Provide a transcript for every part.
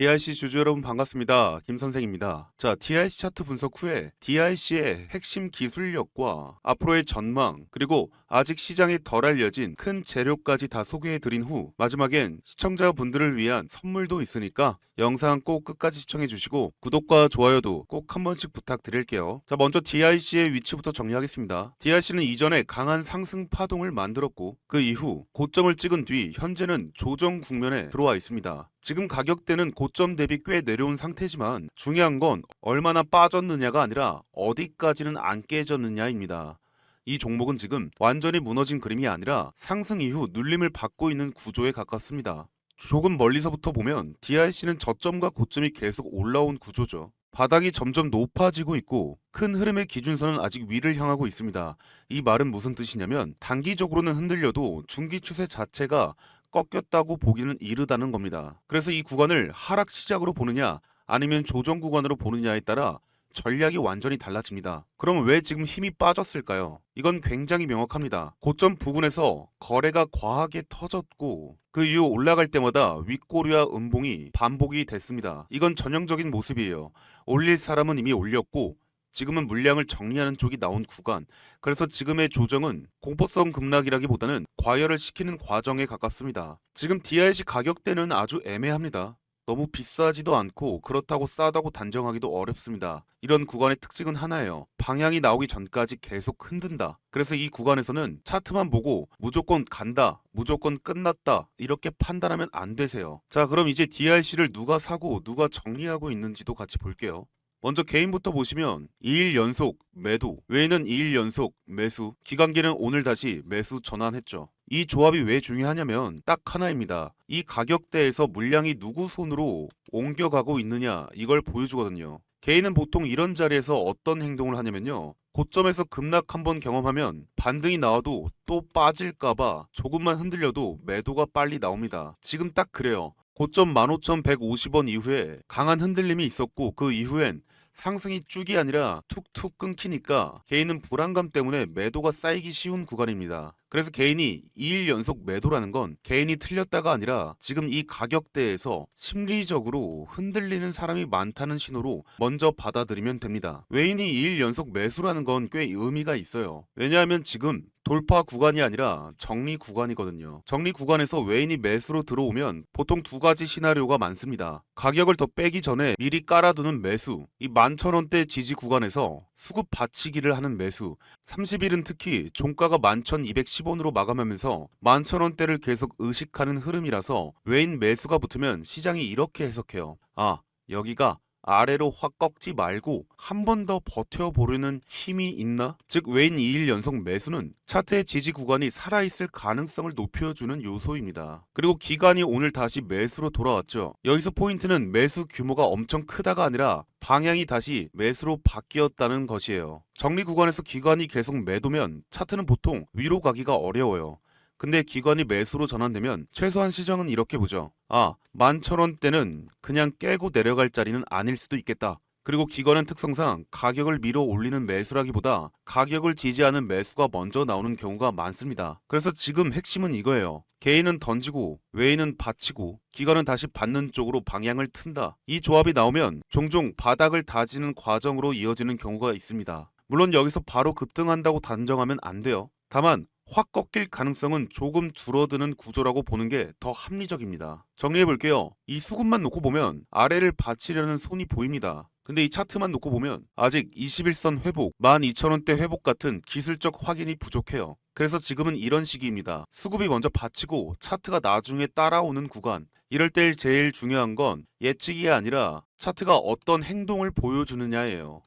DIC 주주 여러분 반갑습니다. 김 선생입니다. 자, DIC 차트 분석 후에 DIC의 핵심 기술력과 앞으로의 전망, 그리고 아직 시장에 덜 알려진 큰 재료까지 다 소개해 드린 후 마지막엔 시청자분들을 위한 선물도 있으니까 영상 꼭 끝까지 시청해 주시고 구독과 좋아요도 꼭 한 번씩 부탁드릴게요. 자, 먼저 DIC의 위치부터 정리하겠습니다. DIC는 이전에 강한 상승 파동을 만들었고 그 이후 고점을 찍은 뒤 현재는 조정 국면에 들어와 있습니다. 지금 가격대는 고점 대비 꽤 내려온 상태지만 중요한 건 얼마나 빠졌느냐가 아니라 어디까지는 안 깨졌느냐입니다. 이 종목은 지금 완전히 무너진 그림이 아니라 상승 이후 눌림을 받고 있는 구조에 가깝습니다. 조금 멀리서부터 보면 DIC는 저점과 고점이 계속 올라온 구조죠. 바닥이 점점 높아지고 있고 큰 흐름의 기준선은 아직 위를 향하고 있습니다. 이 말은 무슨 뜻이냐면 단기적으로는 흔들려도 중기 추세 자체가 꺾였다고 보기는 이르다는 겁니다. 그래서 이 구간을 하락 시작으로 보느냐 아니면 조정 구간으로 보느냐에 따라 전략이 완전히 달라집니다. 그럼 왜 지금 힘이 빠졌을까요? 이건 굉장히 명확합니다. 고점 부근에서 거래가 과하게 터졌고 그 이후 올라갈 때마다 윗꼬리와 음봉이 반복이 됐습니다. 이건 전형적인 모습이에요. 올릴 사람은 이미 올렸고 지금은 물량을 정리하는 쪽이 나온 구간. 그래서 지금의 조정은 공포성 급락이라기보다는 과열을 시키는 과정에 가깝습니다. 지금 DIC 가격대는 아주 애매합니다. 너무 비싸지도 않고 그렇다고 싸다고 단정하기도 어렵습니다. 이런 구간의 특징은 하나예요. 방향이 나오기 전까지 계속 흔든다. 그래서 이 구간에서는 차트만 보고 무조건 간다, 무조건 끝났다 이렇게 판단하면 안 되세요. 자 그럼 이제 DRC를 누가 사고 누가 정리하고 있는지도 같이 볼게요. 먼저 개인부터 보시면 2일 연속 매도, 외에는 2일 연속 매수, 기관계는 오늘 다시 매수 전환했죠. 이 조합이 왜 중요하냐면 딱 하나입니다. 이 가격대에서 물량이 누구 손으로 옮겨가고 있느냐 이걸 보여주거든요. 개인은 보통 이런 자리에서 어떤 행동을 하냐면요. 고점에서 급락 한번 경험하면 반등이 나와도 또 빠질까봐 조금만 흔들려도 매도가 빨리 나옵니다. 지금 딱 그래요. 고점 15,150원 이후에 강한 흔들림이 있었고 그 이후엔 상승이 쭉이 아니라 툭툭 끊기니까 개인은 불안감 때문에 매도가 쌓이기 쉬운 구간입니다. 그래서 개인이 2일 연속 매도라는 건 개인이 틀렸다가 아니라 지금 이 가격대에서 심리적으로 흔들리는 사람이 많다는 신호로 먼저 받아들이면 됩니다. 외인이 2일 연속 매수라는 건 꽤 의미가 있어요. 왜냐하면 지금 돌파 구간이 아니라 정리 구간이거든요. 정리 구간에서 외인이 매수로 들어오면 보통 두 가지 시나리오가 많습니다. 가격을 더 빼기 전에 미리 깔아두는 매수, 이 11,000원대 지지 구간에서 수급 받치기를 하는 매수, 30일은 특히 종가가 11,210원으로 마감하면서 11,000원대를 계속 의식하는 흐름이라서 외인 매수가 붙으면 시장이 이렇게 해석해요. 아, 여기가 아래로 확 꺾지 말고 한 번 더 버텨보려는 힘이 있나? 즉 외인 2일 연속 매수는 차트의 지지 구간이 살아있을 가능성을 높여주는 요소입니다. 그리고 기간이 오늘 다시 매수로 돌아왔죠. 여기서 포인트는 매수 규모가 엄청 크다가 아니라 방향이 다시 매수로 바뀌었다는 것이에요. 정리 구간에서 기관이 계속 매도면 차트는 보통 위로 가기가 어려워요. 근데 기관이 매수로 전환되면 최소한 시장은 이렇게 보죠. 아, 11,000원대는 그냥 깨고 내려갈 자리는 아닐 수도 있겠다. 그리고 기관은 특성상 가격을 밀어 올리는 매수라기보다 가격을 지지하는 매수가 먼저 나오는 경우가 많습니다. 그래서 지금 핵심은 이거예요. 개인은 던지고 외인은 받치고 기관은 다시 받는 쪽으로 방향을 튼다. 이 조합이 나오면 종종 바닥을 다지는 과정으로 이어지는 경우가 있습니다. 물론 여기서 바로 급등한다고 단정하면 안 돼요. 다만 확 꺾일 가능성은 조금 줄어드는 구조라고 보는 게 더 합리적입니다. 정리해 볼게요. 이 수급만 놓고 보면 아래를 받치려는 손이 보입니다. 근데 이 차트만 놓고 보면 아직 21선 회복, 12,000원대 회복 같은 기술적 확인이 부족해요. 그래서 지금은 이런 시기입니다. 수급이 먼저 받치고 차트가 나중에 따라오는 구간. 이럴 때 제일 중요한 건 예측이 아니라 차트가 어떤 행동을 보여주느냐예요.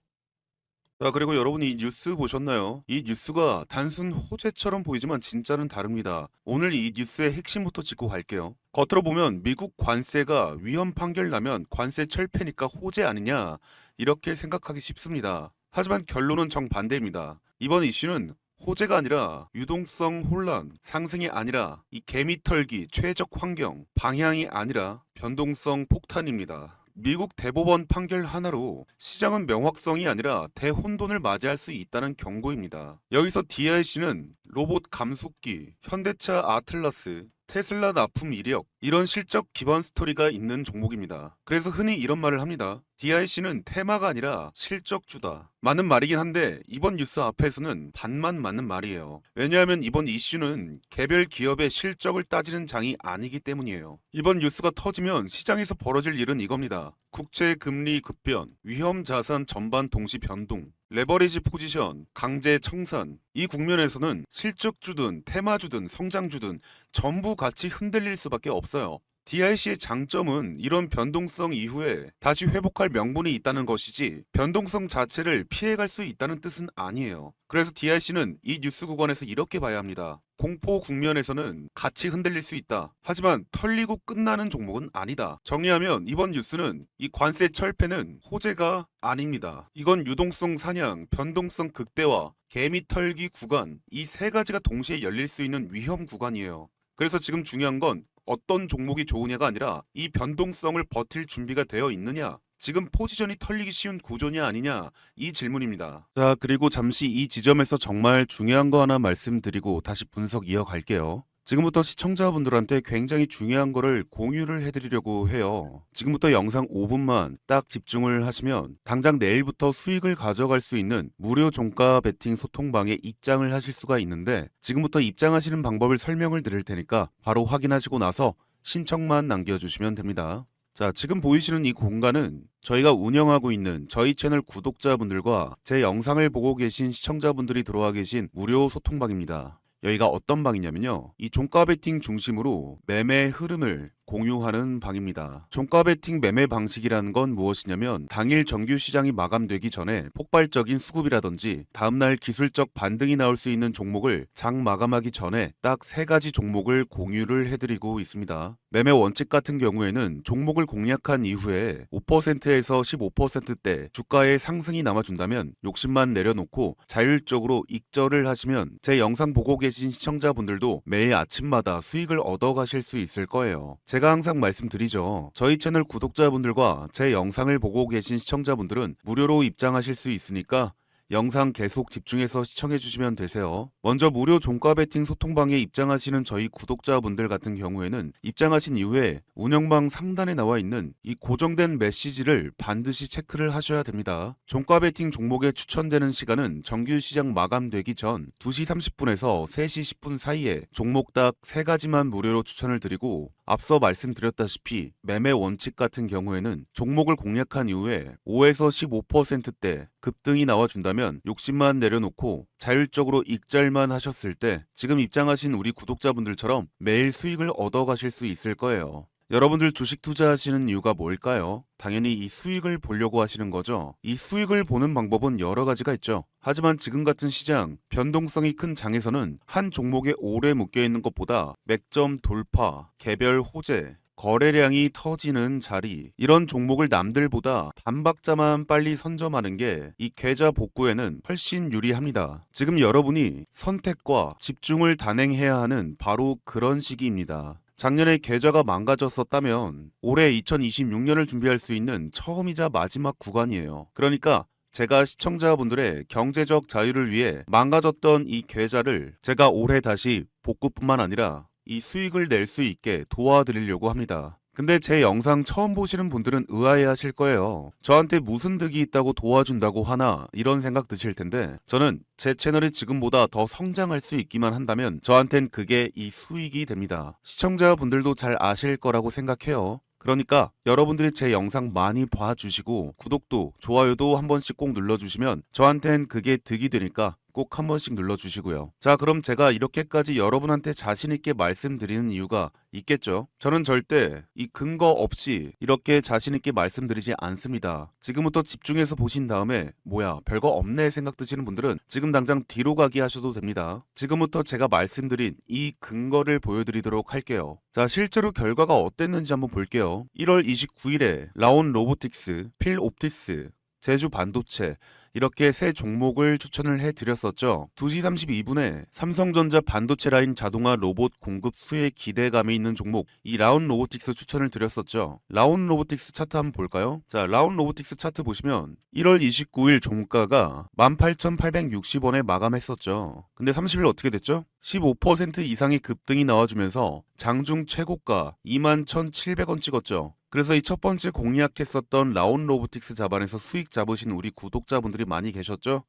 자, 그리고 여러분이 이 뉴스 보셨나요? 이 뉴스가 단순 호재처럼 보이지만 진짜는 다릅니다. 오늘 이 뉴스의 핵심부터 짚고 갈게요. 겉으로 보면 미국 관세가 위헌 판결 나면 관세 철폐니까 호재 아니냐 이렇게 생각하기 쉽습니다. 하지만 결론은 정반대입니다. 이번 이슈는 호재가 아니라 유동성 혼란, 상승이 아니라 이 개미 털기 최적 환경, 방향이 아니라 변동성 폭탄입니다. 미국 대법원 판결 하나로 시장은 명확성이 아니라 대혼돈을 맞이할 수 있다는 경고입니다. 여기서 DIC는 로봇 감속기, 현대차 아틀라스, 테슬라 납품 이력, 이런 실적 기반 스토리가 있는 종목입니다. 그래서 흔히 이런 말을 합니다. DIC는 테마가 아니라 실적주다. 맞는 말이긴 한데 이번 뉴스 앞에서는 반만 맞는 말이에요. 왜냐하면 이번 이슈는 개별 기업의 실적을 따지는 장이 아니기 때문이에요. 이번 뉴스가 터지면 시장에서 벌어질 일은 이겁니다. 국채 금리 급변, 위험 자산 전반 동시 변동, 레버리지 포지션, 강제 청산. 이 국면에서는 실적주든 테마주든 성장주든 전부 같이 흔들릴 수밖에 없어요. DIC의 장점은 이런 변동성 이후에 다시 회복할 명분이 있다는 것이지 변동성 자체를 피해갈 수 있다는 뜻은 아니에요. 그래서 DIC는 이 뉴스 구간에서 이렇게 봐야 합니다. 공포 국면에서는 같이 흔들릴 수 있다. 하지만 털리고 끝나는 종목은 아니다. 정리하면 이번 뉴스는 이 관세 철폐는 호재가 아닙니다. 이건 유동성 사냥, 변동성 극대화, 개미 털기 구간 이 세 가지가 동시에 열릴 수 있는 위험 구간이에요. 그래서 지금 중요한 건 어떤 종목이 좋으냐가 아니라 이 변동성을 버틸 준비가 되어 있느냐. 지금 포지션이 털리기 쉬운 구조냐 아니냐 이 질문입니다. 자 그리고 잠시 이 지점에서 정말 중요한 거 하나 말씀드리고 다시 분석 이어갈게요. 지금부터 시청자분들한테 굉장히 중요한 거를 공유를 해드리려고 해요. 지금부터 영상 5분만 딱 집중을 하시면 당장 내일부터 수익을 가져갈 수 있는 무료 종가 베팅 소통방에 입장을 하실 수가 있는데 지금부터 입장하시는 방법을 설명을 드릴 테니까 바로 확인하시고 나서 신청만 남겨주시면 됩니다. 자, 지금 보이시는 이 공간은 저희가 운영하고 있는 저희 채널 구독자분들과 제 영상을 보고 계신 시청자분들이 들어와 계신 무료 소통방입니다. 여기가 어떤 방이냐면요. 이 종가 베팅 중심으로 매매 흐름을 공유하는 방입니다. 종가 베팅 매매 방식이라는 건 무엇이냐면 당일 정규 시장이 마감되기 전에 폭발적인 수급이라든지 다음날 기술적 반등이 나올 수 있는 종목을 장 마감하기 전에 딱 세 가지 종목을 공유를 해드리고 있습니다. 매매 원칙 같은 경우에는 종목을 공략한 이후에 5%에서 15%대 주가의 상승이 남아준다면 욕심만 내려놓고 자율적으로 익절을 하시면 제 영상 보고 계신 시청자분들도 매일 아침마다 수익을 얻어 가실 수 있을 거예요. 제가 항상 말씀드리죠. 저희 채널 구독자분들과 제 영상을 보고 계신 시청자분들은 무료로 입장하실 수 있으니까 영상 계속 집중해서 시청해 주시면 되세요. 먼저 무료 종가 베팅 소통방에 입장하시는 저희 구독자분들 같은 경우에는 입장하신 이후에 운영방 상단에 나와 있는 이 고정된 메시지를 반드시 체크를 하셔야 됩니다. 종가 베팅 종목에 추천되는 시간은 정규 시장 마감되기 전 2시 30분에서 3시 10분 사이에 종목 딱 3가지만 무료로 추천을 드리고 앞서 말씀드렸다시피 매매 원칙 같은 경우에는 종목을 공략한 이후에 5에서 15%대 급등이 나와준다 면 욕심만 내려놓고 자율적으로 익절만 하셨을 때 지금 입장하신 우리 구독자분들처럼 매일 수익을 얻어가실 수 있을 거예요. 여러분들 주식 투자하시는 이유가 뭘까요? 당연히 이 수익을 보려고 하시는 거죠. 이 수익을 보는 방법은 여러 가지가 있죠. 하지만 지금 같은 시장, 변동성이 큰 장에서는 한 종목에 오래 묶여 있는 것보다 맥점 돌파, 개별 호재, 거래량이 터지는 자리 이런 종목을 남들보다 반박자만 빨리 선점하는 게 이 계좌 복구에는 훨씬 유리합니다. 지금 여러분이 선택과 집중을 단행해야 하는 바로 그런 시기입니다. 작년에 계좌가 망가졌었다면 올해 2026년을 준비할 수 있는 처음이자 마지막 구간이에요. 그러니까 제가 시청자분들의 경제적 자유를 위해 망가졌던 이 계좌를 제가 올해 다시 복구뿐만 아니라 이 수익을 낼 수 있게 도와드리려고 합니다. 근데 제 영상 처음 보시는 분들은 의아해 하실 거예요. 저한테 무슨 득이 있다고 도와준다고 하나 이런 생각 드실 텐데 저는 제 채널이 지금보다 더 성장할 수 있기만 한다면 저한텐 그게 이 수익이 됩니다. 시청자분들도 잘 아실 거라고 생각해요. 그러니까 여러분들이 제 영상 많이 봐주시고 구독도 좋아요도 한 번씩 꼭 눌러주시면 저한텐 그게 득이 되니까 꼭 한 번씩 눌러주시고요. 자 그럼 제가 이렇게까지 여러분한테 자신있게 말씀드리는 이유가 있겠죠. 저는 절대 이 근거 없이 이렇게 자신있게 말씀드리지 않습니다. 지금부터 집중해서 보신 다음에 뭐야 별거 없네 생각 드시는 분들은 지금 당장 뒤로 가기 하셔도 됩니다. 지금부터 제가 말씀드린 이 근거를 보여드리도록 할게요. 자 실제로 결과가 어땠는지 한번 볼게요. 1월 29일에 라온 로보틱스, 필 옵티스, 제주 반도체 이렇게 세 종목을 추천을 해드렸었죠. 2시 32분에 삼성전자 반도체 라인 자동화 로봇 공급 수혜 기대감이 있는 종목 이 라운 로보틱스 추천을 드렸었죠. 라운 로보틱스 차트 한번 볼까요? 자, 라운 로보틱스 차트 보시면 1월 29일 종가가 18,860원에 마감했었죠. 근데 30일 어떻게 됐죠? 15% 이상의 급등이 나와주면서 장중 최고가 21,700원 찍었죠. 그래서 이 첫 번째 공략했었던 라온 로보틱스 자반에서 수익 잡으신 우리 구독자분들이 많이 계셨죠?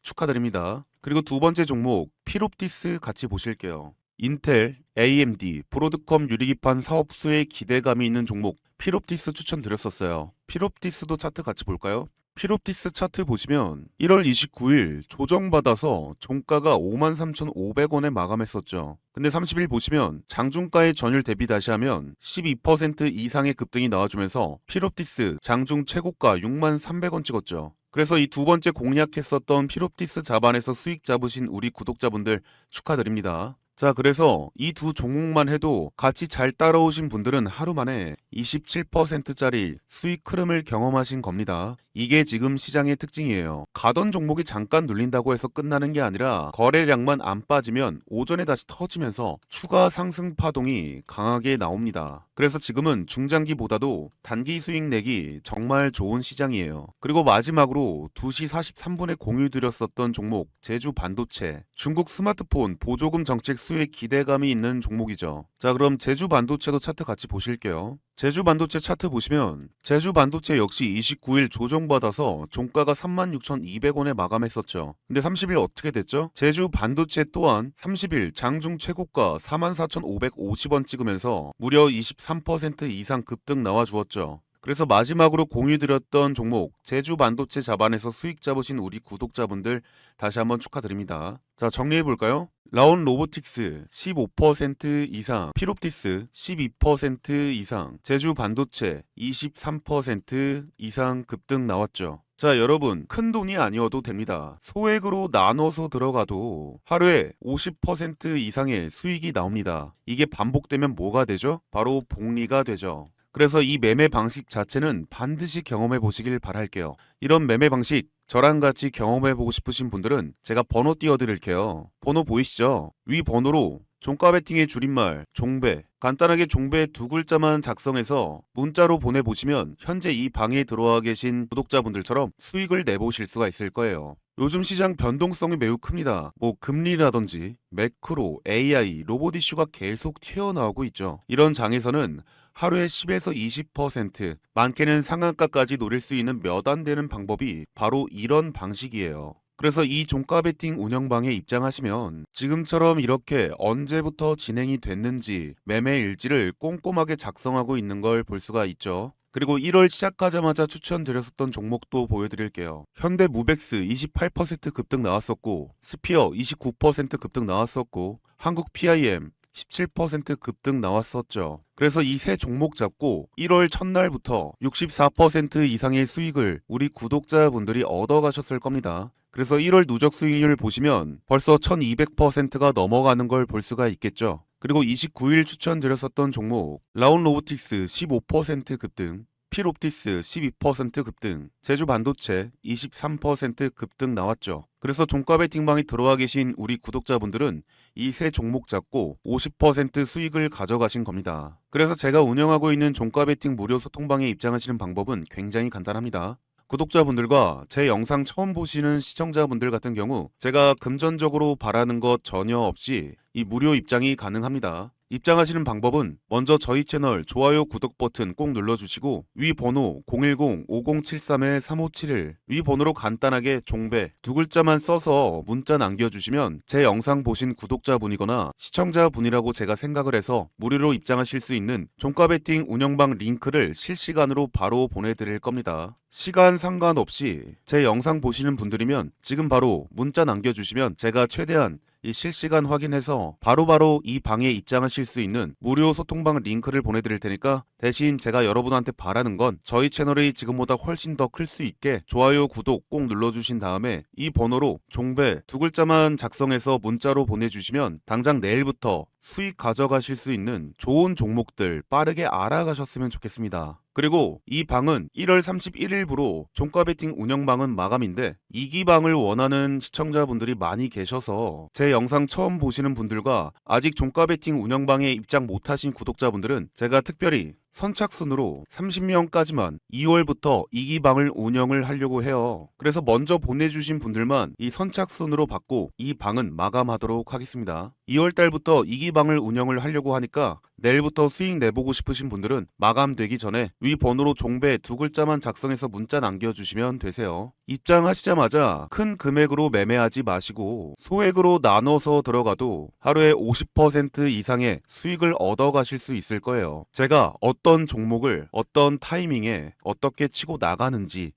축하드립니다. 그리고 두 번째 종목 피롭티스 같이 보실게요. 인텔, AMD, 브로드컴 유리기판 사업 수의 기대감이 있는 종목 피롭티스 추천드렸었어요. 피롭티스도 차트 같이 볼까요? 피롭티스 차트 보시면 1월 29일 조정받아서 종가가 53,500원에 마감했었죠. 근데 30일 보시면 장중가의 전일 대비 다시 하면 12% 이상의 급등이 나와주면서 피롭티스 장중 최고가 63,300원 찍었죠. 그래서 이 두 번째 공략했었던 피롭티스 자반에서 수익 잡으신 우리 구독자분들 축하드립니다. 자, 그래서 이 두 종목만 해도 같이 잘 따라오신 분들은 하루 만에 27%짜리 수익 흐름을 경험하신 겁니다. 이게 지금 시장의 특징이에요. 가던 종목이 잠깐 눌린다고 해서 끝나는 게 아니라 거래량만 안 빠지면 오전에 다시 터지면서 추가 상승 파동이 강하게 나옵니다. 그래서 지금은 중장기보다도 단기 수익 내기 정말 좋은 시장이에요. 그리고 마지막으로 2시 43분에 공유드렸었던 종목 제주 반도체 중국 스마트폰 보조금 정책 수혜 기대감이 있는 종목이죠. 자 그럼 제주 반도체도 차트 같이 보실게요. 제주 반도체 차트 보시면 제주 반도체 역시 29일 조정받아서 종가가 36,200원에 마감했었죠. 근데 30일 어떻게 됐죠? 제주 반도체 또한 30일 장중 최고가 44,550원 찍으면서 무려 23% 이상 급등 나와 주었죠. 그래서 마지막으로 공유드렸던 종목 제주 반도체 자반에서 수익 잡으신 우리 구독자분들 다시 한번 축하드립니다. 자 정리해 볼까요? 라온 로보틱스 15% 이상, 피롭티스 12% 이상, 제주 반도체 23% 이상 급등 나왔죠. 자, 여러분, 큰 돈이 아니어도 됩니다. 소액으로 나눠서 들어가도 하루에 50% 이상의 수익이 나옵니다. 이게 반복되면 뭐가 되죠? 바로 복리가 되죠. 그래서 이 매매 방식 자체는 반드시 경험해 보시길 바랄게요. 이런 매매 방식 저랑 같이 경험해 보고 싶으신 분들은 제가 번호 띄워 드릴게요. 번호 보이시죠? 위 번호로 종가 베팅의 줄임말 종배 간단하게 종배 두 글자만 작성해서 문자로 보내보시면 현재 이 방에 들어와 계신 구독자분들처럼 수익을 내보실 수가 있을 거예요. 요즘 시장 변동성이 매우 큽니다. 뭐 금리라든지 매크로, AI, 로봇 이슈가 계속 튀어나오고 있죠. 이런 장에서는 하루에 10에서 20% 많게는 상한가까지 노릴 수 있는 몇 안 되는 방법이 바로 이런 방식이에요. 그래서 이 종가 베팅 운영방에 입장하시면 지금처럼 이렇게 언제부터 진행이 됐는지 매매 일지를 꼼꼼하게 작성하고 있는 걸 볼 수가 있죠. 그리고 1월 시작하자마자 추천드렸었던 종목도 보여드릴게요. 현대 무벡스 28% 급등 나왔었고, 스피어 29% 급등 나왔었고, 한국 PIM 17% 급등 나왔었죠. 그래서 이 세 종목 잡고 1월 첫날부터 64% 이상의 수익을 우리 구독자분들이 얻어가셨을 겁니다. 그래서 1월 누적 수익률 보시면 벌써 1200%가 넘어가는 걸 볼 수가 있겠죠. 그리고 29일 추천드렸었던 종목 라운 로보틱스 15% 급등 피롭티스 12% 급등, 제주 반도체 23% 급등 나왔죠. 그래서 종가 베팅방에 들어와 계신 우리 구독자분들은 이 세 종목 잡고 50% 수익을 가져가신 겁니다. 그래서 제가 운영하고 있는 종가 베팅 무료 소통방에 입장하시는 방법은 굉장히 간단합니다. 구독자분들과 제 영상 처음 보시는 시청자분들 같은 경우 제가 금전적으로 바라는 것 전혀 없이 이 무료 입장이 가능합니다. 입장하시는 방법은 먼저 저희 채널 좋아요 구독 버튼 꼭 눌러주시고 위 번호 010-5073-3571 위 번호로 간단하게 종배 두 글자만 써서 문자 남겨주시면 제 영상 보신 구독자분이거나 시청자분이라고 제가 생각을 해서 무료로 입장하실 수 있는 종가 베팅 운영방 링크를 실시간으로 바로 보내드릴 겁니다. 시간 상관없이 제 영상 보시는 분들이면 지금 바로 문자 남겨주시면 제가 최대한 이 실시간 확인해서 바로 바로 이 방에 입장하실 수 있는 무료 소통방 링크를 보내드릴 테니까 대신 제가 여러분한테 바라는 건 저희 채널이 지금보다 훨씬 더 클 수 있게 좋아요, 구독 꼭 눌러주신 다음에 이 번호로 종배 두 글자만 작성해서 문자로 보내주시면 당장 내일부터 수익 가져가실 수 있는 좋은 종목들 빠르게 알아가셨으면 좋겠습니다. 그리고 이 방은 1월 31일부로 종가 베팅 운영방은 마감인데 2기방을 원하는 시청자분들이 많이 계셔서 제 영상 처음 보시는 분들과 아직 종가 베팅 운영방에 입장 못하신 구독자분들은 제가 특별히 선착순으로 30명까지만 2월부터 2기방을 운영을 하려고 해요. 그래서 먼저 보내주신 분들만 이 선착순으로 받고 이 방은 마감하도록 하겠습니다. 2월달부터 2기방을 운영을 하려고 하니까 내일부터 수익 내보고 싶으신 분들은 마감되기 전에 위 번호로 종배 두 글자만 작성해서 문자 남겨주시면 되세요. 입장하시자마자 큰 금액으로 매매하지 마시고 소액으로 나눠서 들어가도 하루에 50% 이상의 수익을 얻어 가실 수 있을 거예요. 제가 어떤 종목을 어떤 타이밍에 어떻게 치고 나가는지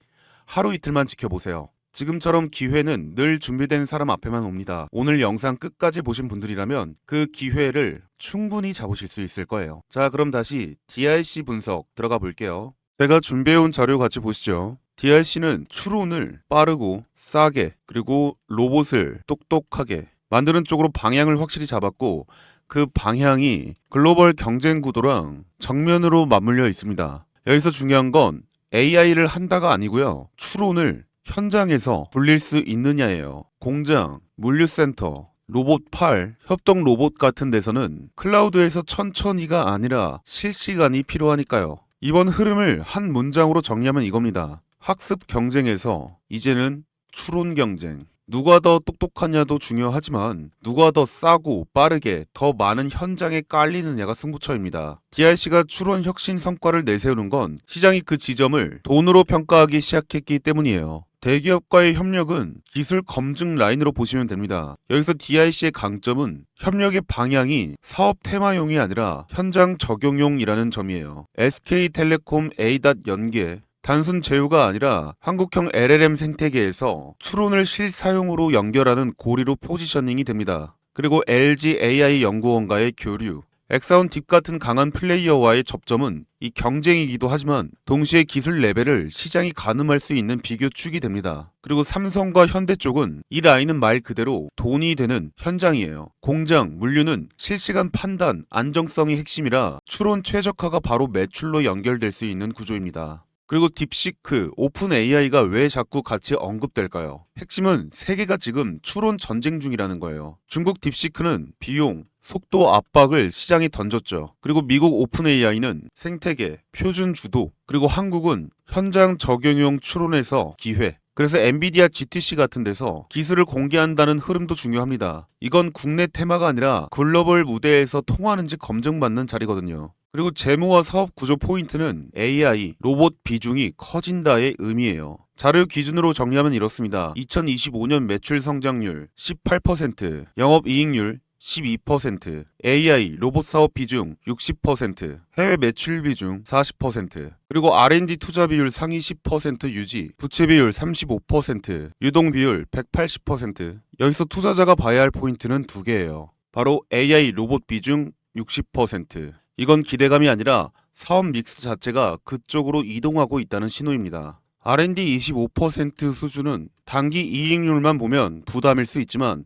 하루 이틀만 지켜보세요. 지금처럼 기회는 늘 준비된 사람 앞에만 옵니다. 오늘 영상 끝까지 보신 분들이라면 그 기회를 충분히 잡으실 수 있을 거예요. 자, 그럼 다시 DIC 분석 들어가 볼게요. 제가 준비해온 자료 같이 보시죠. DRC는 추론을 빠르고 싸게 그리고 로봇을 똑똑하게 만드는 쪽으로 방향을 확실히 잡았고 그 방향이 글로벌 경쟁 구도랑 정면으로 맞물려 있습니다. 여기서 중요한 건 AI를 한다가 아니고요. 추론을 현장에서 굴릴 수 있느냐예요. 공장, 물류센터, 로봇 8, 협동 로봇 같은 데서는 클라우드에서 천천히가 아니라 실시간이 필요하니까요. 이번 흐름을 한 문장으로 정리하면 이겁니다. 학습 경쟁에서 이제는 추론 경쟁. 누가 더 똑똑하냐도 중요하지만 누가 더 싸고 빠르게 더 많은 현장에 깔리느냐가 승부처입니다. DRC가 추론 혁신 성과를 내세우는 건 시장이 그 지점을 돈으로 평가하기 시작했기 때문이에요. 대기업과의 협력은 기술 검증 라인으로 보시면 됩니다. 여기서 DIC의 강점은 협력의 방향이 사업 테마용이 아니라 현장 적용용이라는 점이에요. SK텔레콤 A.닷 연계 단순 제휴가 아니라 한국형 LLM 생태계에서 추론을 실사용으로 연결하는 고리로 포지셔닝이 됩니다. 그리고 LG AI 연구원과의 교류, 엑사온 딥 같은 강한 플레이어와의 접점은 이 경쟁이기도 하지만 동시에 기술 레벨을 시장이 가늠할 수 있는 비교축이 됩니다. 그리고 삼성과 현대 쪽은 이 라인은 말 그대로 돈이 되는 현장이에요. 공장, 물류는 실시간 판단, 안정성이 핵심이라 추론 최적화가 바로 매출로 연결될 수 있는 구조입니다. 그리고 딥시크, 오픈 AI가 왜 자꾸 같이 언급될까요? 핵심은 세계가 지금 추론 전쟁 중이라는 거예요. 중국 딥시크는 비용, 속도 압박을 시장에 던졌죠. 그리고 미국 오픈 AI는 생태계, 표준 주도, 그리고 한국은 현장 적용용 추론에서 기회, 그래서 엔비디아 GTC 같은 데서 기술을 공개한다는 흐름도 중요합니다. 이건 국내 테마가 아니라 글로벌 무대에서 통하는지 검증받는 자리거든요. 그리고 재무와 사업 구조 포인트는 AI, 로봇 비중이 커진다의 의미예요. 자료 기준으로 정리하면 이렇습니다. 2025년 매출 성장률 18%, 영업 이익률 12%, AI 로봇 사업 비중 60%, 해외 매출 비중 40%, 그리고 R&D 투자 비율 상위 10% 유지, 부채 비율 35%, 유동 비율 180%. 여기서 투자자가 봐야 할 포인트는 두 개예요. 바로 AI 로봇 비중 60%. 이건 기대감이 아니라 사업 믹스 자체가 그쪽으로 이동하고 있다는 신호입니다. R&D 25% 수준은 단기 이익률만 보면 부담일 수 있지만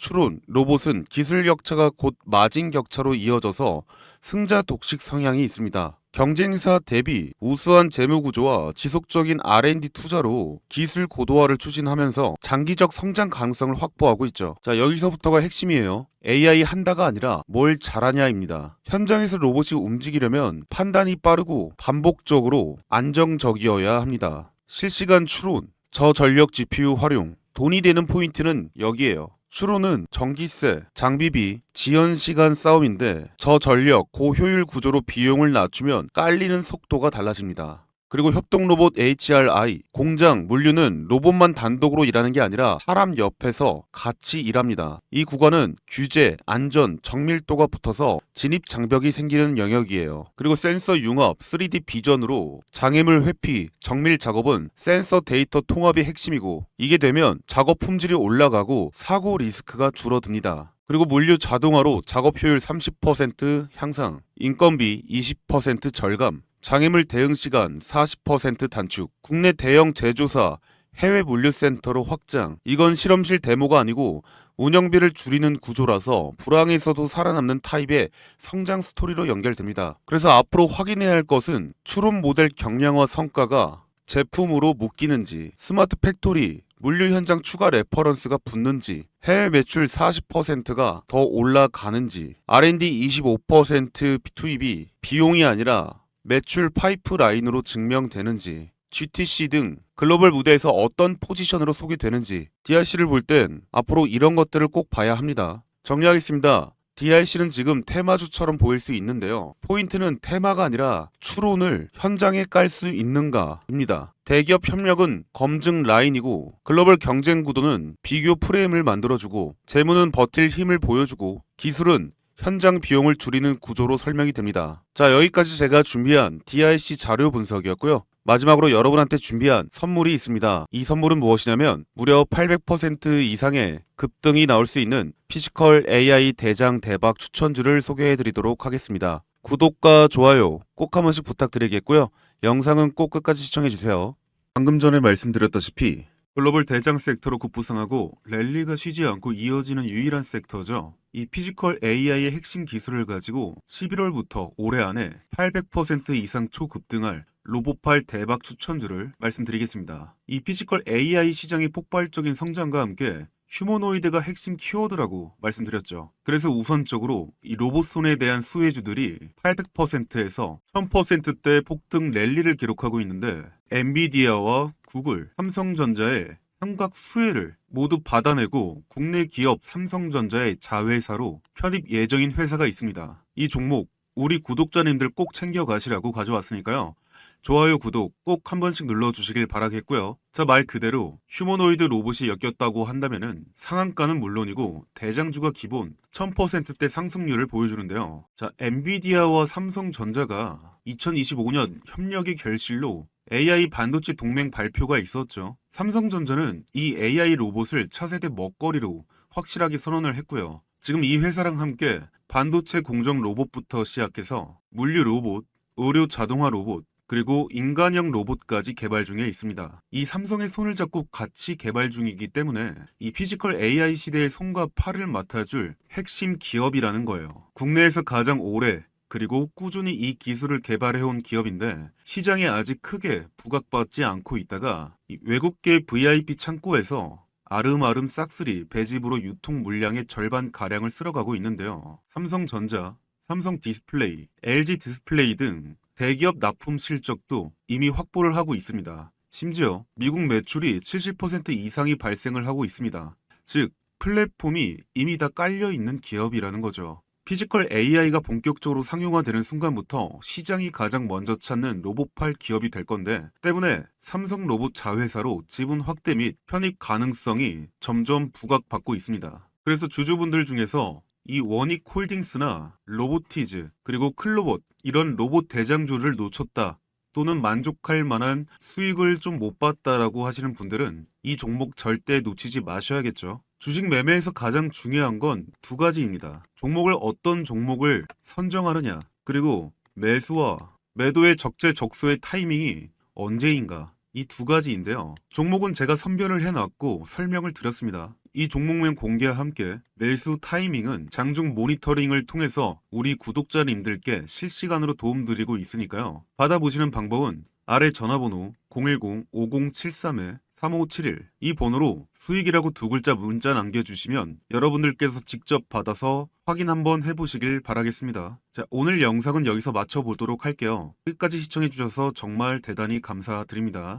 추론, 로봇은 기술 격차가 곧 마진 격차로 이어져서 승자 독식 성향이 있습니다. 경쟁사 대비 우수한 재무 구조와 지속적인 R&D 투자로 기술 고도화를 추진하면서 장기적 성장 가능성을 확보하고 있죠. 자, 여기서부터가 핵심이에요. AI 한다가 아니라 뭘 잘하냐입니다. 현장에서 로봇이 움직이려면 판단이 빠르고 반복적으로 안정적이어야 합니다. 실시간 추론, 저전력 GPU 활용, 돈이 되는 포인트는 여기에요. 추론은 전기세, 장비비, 지연 시간 싸움인데 저전력, 고효율 구조로 비용을 낮추면 깔리는 속도가 달라집니다. 그리고 협동 로봇 HRI, 공장, 물류는 로봇만 단독으로 일하는 게 아니라 사람 옆에서 같이 일합니다. 이 구간은 규제, 안전, 정밀도가 붙어서 진입 장벽이 생기는 영역이에요. 그리고 센서 융합, 3D 비전으로 장애물 회피, 정밀 작업은 센서 데이터 통합이 핵심이고 이게 되면 작업 품질이 올라가고 사고 리스크가 줄어듭니다. 그리고 물류 자동화로 작업 효율 30% 향상, 인건비 20% 절감, 장애물 대응 시간 40% 단축, 국내 대형 제조사 해외 물류센터로 확장. 이건 실험실 데모가 아니고 운영비를 줄이는 구조라서 불황에서도 살아남는 타입의 성장 스토리로 연결됩니다. 그래서 앞으로 확인해야 할 것은 추론 모델 경량화 성과가 제품으로 묶이는지, 스마트 팩토리, 물류 현장 추가 레퍼런스가 붙는지, 해외 매출 40%가 더 올라가는지, R&D 25% 투입이 비용이 아니라 매출 파이프라인으로 증명되는지, GTC 등 글로벌 무대에서 어떤 포지션으로 소개되는지 DRC를 볼 땐 앞으로 이런 것들을 꼭 봐야 합니다. 정리하겠습니다. DRC는 지금 테마주처럼 보일 수 있는데요. 포인트는 테마가 아니라 추론을 현장에 깔 수 있는가입니다. 대기업 협력은 검증 라인이고 글로벌 경쟁 구도는 비교 프레임을 만들어주고 재무는 버틸 힘을 보여주고 기술은 현장 비용을 줄이는 구조로 설명이 됩니다. 자, 여기까지 제가 준비한 DIC 자료 분석이었고요. 마지막으로 여러분한테 준비한 선물이 있습니다. 이 선물은 무엇이냐면 무려 800% 이상의 급등이 나올 수 있는 피지컬 AI 대장 대박 추천주를 소개해 드리도록 하겠습니다. 구독과 좋아요 꼭 한 번씩 부탁드리겠고요. 영상은 꼭 끝까지 시청해 주세요. 방금 전에 말씀드렸다시피 글로벌 대장 섹터로 급부상하고 랠리가 쉬지 않고 이어지는 유일한 섹터죠. 이 피지컬 AI의 핵심 기술을 가지고 11월부터 올해 안에 800% 이상 초급등할 로보팔 대박 추천주를 말씀드리겠습니다. 이 피지컬 AI 시장의 폭발적인 성장과 함께 휴머노이드가 핵심 키워드라고 말씀드렸죠. 그래서 우선적으로 이 로봇손에 대한 수혜주들이 800%에서 1000%대 폭등 랠리를 기록하고 있는데 엔비디아와 구글, 삼성전자의 삼각 수혜를 모두 받아내고 국내 기업 삼성전자의 자회사로 편입 예정인 회사가 있습니다. 이 종목 우리 구독자님들 꼭 챙겨가시라고 가져왔으니까요. 좋아요, 구독 꼭 한 번씩 눌러주시길 바라겠고요. 자, 말 그대로 휴머노이드 로봇이 엮였다고 한다면은 상한가는 물론이고 대장주가 기본 1000%대 상승률을 보여주는데요. 자, 엔비디아와 삼성전자가 2025년 협력의 결실로 AI 반도체 동맹 발표가 있었죠. 삼성전자는 이 AI 로봇을 차세대 먹거리로 확실하게 선언을 했고요. 지금 이 회사랑 함께 반도체 공정 로봇부터 시작해서 물류 로봇, 의료 자동화 로봇, 그리고 인간형 로봇까지 개발 중에 있습니다. 이 삼성의 손을 잡고 같이 개발 중이기 때문에 이 피지컬 AI 시대의 손과 팔을 맡아줄 핵심 기업이라는 거예요. 국내에서 가장 오래 그리고 꾸준히 이 기술을 개발해온 기업인데 시장에 아직 크게 부각받지 않고 있다가 이 외국계 VIP 창고에서 아름아름 싹쓸이 배집으로 유통 물량의 절반 가량을 쓸어가고 있는데요. 삼성전자, 삼성 디스플레이, LG 디스플레이 등 대기업 납품 실적도 이미 확보를 하고 있습니다. 심지어 미국 매출이 70% 이상이 발생을 하고 있습니다. 즉, 플랫폼이 이미 다 깔려 있는 기업이라는 거죠. 피지컬 AI가 본격적으로 상용화되는 순간부터 시장이 가장 먼저 찾는 로봇팔 기업이 될 건데 때문에 삼성 로봇 자회사로 지분 확대 및 편입 가능성이 점점 부각받고 있습니다. 그래서 주주분들 중에서 이 원익 홀딩스나 로보티즈 그리고 클로봇 이런 로봇 대장주를 놓쳤다 또는 만족할 만한 수익을 좀 못 봤다라고 하시는 분들은 이 종목 절대 놓치지 마셔야겠죠. 주식 매매에서 가장 중요한 건 두 가지입니다. 종목을 어떤 종목을 선정하느냐 그리고 매수와 매도의 적재적소의 타이밍이 언제인가 이 두 가지인데요. 종목은 제가 선별을 해놨고 설명을 드렸습니다. 이 종목명 공개와 함께 매수 타이밍은 장중 모니터링을 통해서 우리 구독자님들께 실시간으로 도움드리고 있으니까요. 받아보시는 방법은 아래 전화번호 010-5073-3571 이 번호로 수익이라고 두 글자 문자 남겨주시면 여러분들께서 직접 받아서 확인 한번 해보시길 바라겠습니다. 자, 오늘 영상은 여기서 마쳐보도록 할게요. 끝까지 시청해주셔서 정말 대단히 감사드립니다.